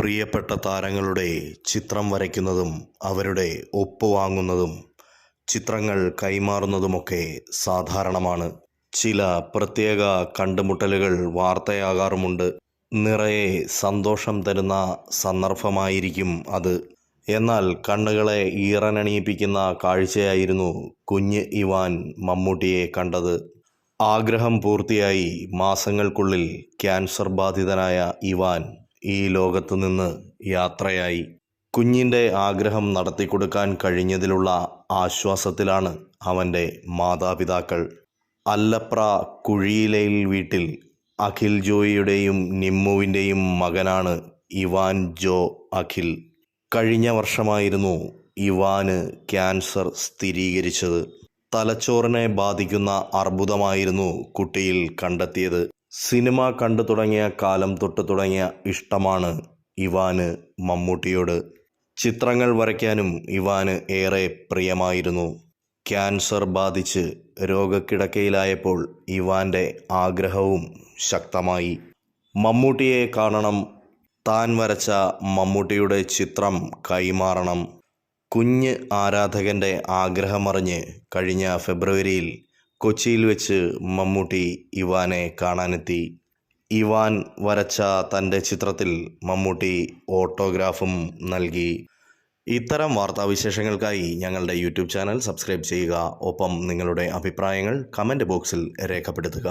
പ്രിയപ്പെട്ട താരങ്ങളുടെ ചിത്രം വരയ്ക്കുന്നതും അവരുടെ ഒപ്പ് വാങ്ങുന്നതും ചിത്രങ്ങൾ കൈമാറുന്നതുമൊക്കെ സാധാരണമാണ്. ചില പ്രത്യേക കണ്ടുമുട്ടലുകൾ വാർത്തയാകാറുമുണ്ട്. നിറയെ സന്തോഷം തരുന്ന സന്ദർഭമായിരിക്കും അത്. എന്നാൽ കണ്ണുകളെ ഈറനണിയിപ്പിക്കുന്ന കാഴ്ചയായിരുന്നു കുഞ്ഞ് ഇവാൻ മമ്മൂട്ടിയെ കണ്ടത്. ആഗ്രഹം പൂർത്തിയായി മാസങ്ങൾക്കുള്ളിൽ ക്യാൻസർ ബാധിതനായ ഇവാൻ ഈ ലോകത്തു നിന്ന് യാത്രയായി. കുഞ്ഞിന്റെ ആഗ്രഹം നടത്തി കൊടുക്കാൻ കഴിഞ്ഞതിലുള്ള ആശ്വാസത്തിലാണ് അവന്റെ മാതാപിതാക്കൾ. അല്ലപ്ര കുഴിയിലയിൽ വീട്ടിൽ അഖിൽ ജോയിയുടെയും നിമ്മുവിന്റെയും മകനാണ് ഇവാൻ ജോ അഖിൽ. കഴിഞ്ഞ വർഷമായിരുന്നു ഇവാന് ക്യാൻസർ സ്ഥിരീകരിച്ചത്. തലച്ചോറിനെ ബാധിക്കുന്ന അർബുദമായിരുന്നു കുട്ടിയിൽ കണ്ടെത്തിയത്. സിനിമ കണ്ടു തുടങ്ങിയ കാലം തൊട്ട് തുടങ്ങിയ ഇഷ്ടമാണ് ഇവാന് മമ്മൂട്ടിയോട്. ചിത്രങ്ങൾ വരയ്ക്കാനും ഇവാന് ഏറെ പ്രിയമായിരുന്നു. ക്യാൻസർ ബാധിച്ച് രോഗക്കിടക്കയിലായപ്പോൾ ഇവാന്റെ ആഗ്രഹവും ശക്തമായി. മമ്മൂട്ടിയെ കാണണം താൻ വരച്ച മമ്മൂട്ടിയുടെ ചിത്രം കൈമാറണം. കുഞ്ഞ് ആരാധകന്റെ ആഗ്രഹമറിഞ്ഞ് കഴിഞ്ഞ ഫെബ്രുവരിയിൽ കൊച്ചിയിൽ വെച്ച് മമ്മൂട്ടി ഇവാനെ കാണാനെത്തി. ഇവാൻ വരച്ച തന്റെ ചിത്രത്തിൽ മമ്മൂട്ടി ഓട്ടോഗ്രാഫും നൽകി. ഇത്തരം വാർത്താവിശേഷങ്ങൾക്കായി ഞങ്ങളുടെ യൂട്യൂബ് ചാനൽ സബ്സ്ക്രൈബ് ചെയ്യുക. ഒപ്പം നിങ്ങളുടെ അഭിപ്രായങ്ങൾ കമന്റ് ബോക്സിൽ രേഖപ്പെടുത്തുക.